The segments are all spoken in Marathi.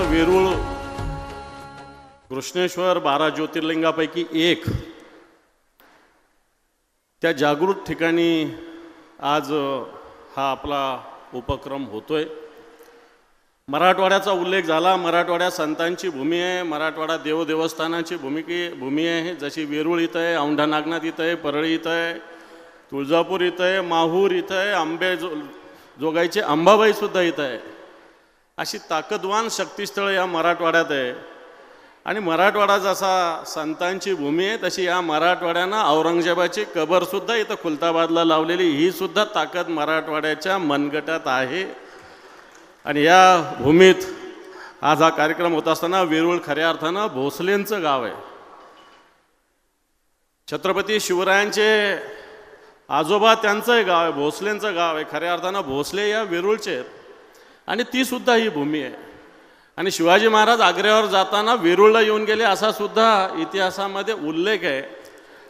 वेरूळ कृष्णेश्वर बारा ज्योतिर्लिंगापैकी एक. त्या जागृत ठिकाणी आज हा आपला उपक्रम होतोय. मराठवाड्याचा उल्लेख झाला. मराठवाड्यात संतांची भूमी आहे. मराठवाडा देवदेवस्थानाची भूमिकी भूमी आहे. जशी वेरूळ इथं आहे औंढा नागनाथ इथं आहे परळी इथं आहे तुळजापूर इथं आहे माहूर इथं आहे आंबे जो जोगाईचे अंबाबाईसुद्धा इथं आहे. अशी ताकदवान शक्तिस्थळं या मराठवाड्यात आहे. आणि मराठवाडा जसा संतांची भूमी आहे तशी या मराठवाड्यानं औरंगजेबाची कबरसुद्धा इथं खुलताबादला लावलेली ही सुद्धा ताकद मराठवाड्याच्या मनगटात आहे. आणि या भूमीत आज हा कार्यक्रम होत असताना वेरूळ खऱ्या अर्थानं भोसलेंचं गाव आहे. छत्रपती शिवरायांचे आजोबा त्यांचंही गाव आहे भोसलेंचं गाव आहे. खऱ्या अर्थानं भोसले या वेरूळचे आहेत. आणि ती सुद्धा ही भूमी आहे. आणि शिवाजी महाराज आग्र्यावर जाताना वेरूळला येऊन गेले असा सुद्धा इतिहासामध्ये उल्लेख आहे.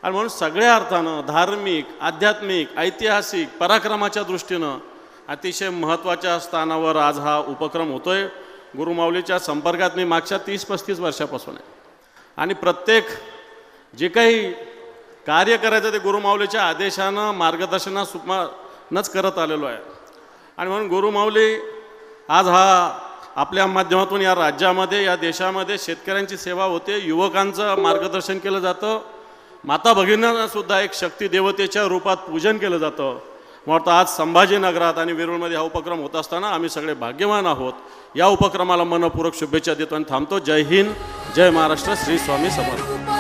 आणि म्हणून सगळ्या अर्थानं धार्मिक आध्यात्मिक ऐतिहासिक पराक्रमाच्या दृष्टीनं अतिशय महत्त्वाच्या स्थानावर आज हा उपक्रम होतोय. गुरुमाऊलीच्या संपर्कात मी मागच्या तीस पस्तीस वर्षापासून आहे. आणि प्रत्येक जे काही कार्य करायचं ते गुरुमाऊलीच्या आदेशानं मार्गदर्शना सुमानच करत आलेलो आहे. आणि म्हणून गुरुमाऊली आज हा आपल्या माध्यमातून या राज्यामध्ये या देशामध्ये शेतकऱ्यांची सेवा होते युवकांचं मार्गदर्शन केलं जातं. माता भगिनींनासुद्धा एक शक्ती देवतेच्या रूपात पूजन केलं जातं. म्हणून आज संभाजीनगरात आणि वेरूळमध्ये हा उपक्रम होत असताना आम्ही सगळे भाग्यवान आहोत. या उपक्रमाला मनपूर्वक शुभेच्छा देतो आणि थांबतो. जय हिंद जय महाराष्ट्र श्री स्वामी समर्थ.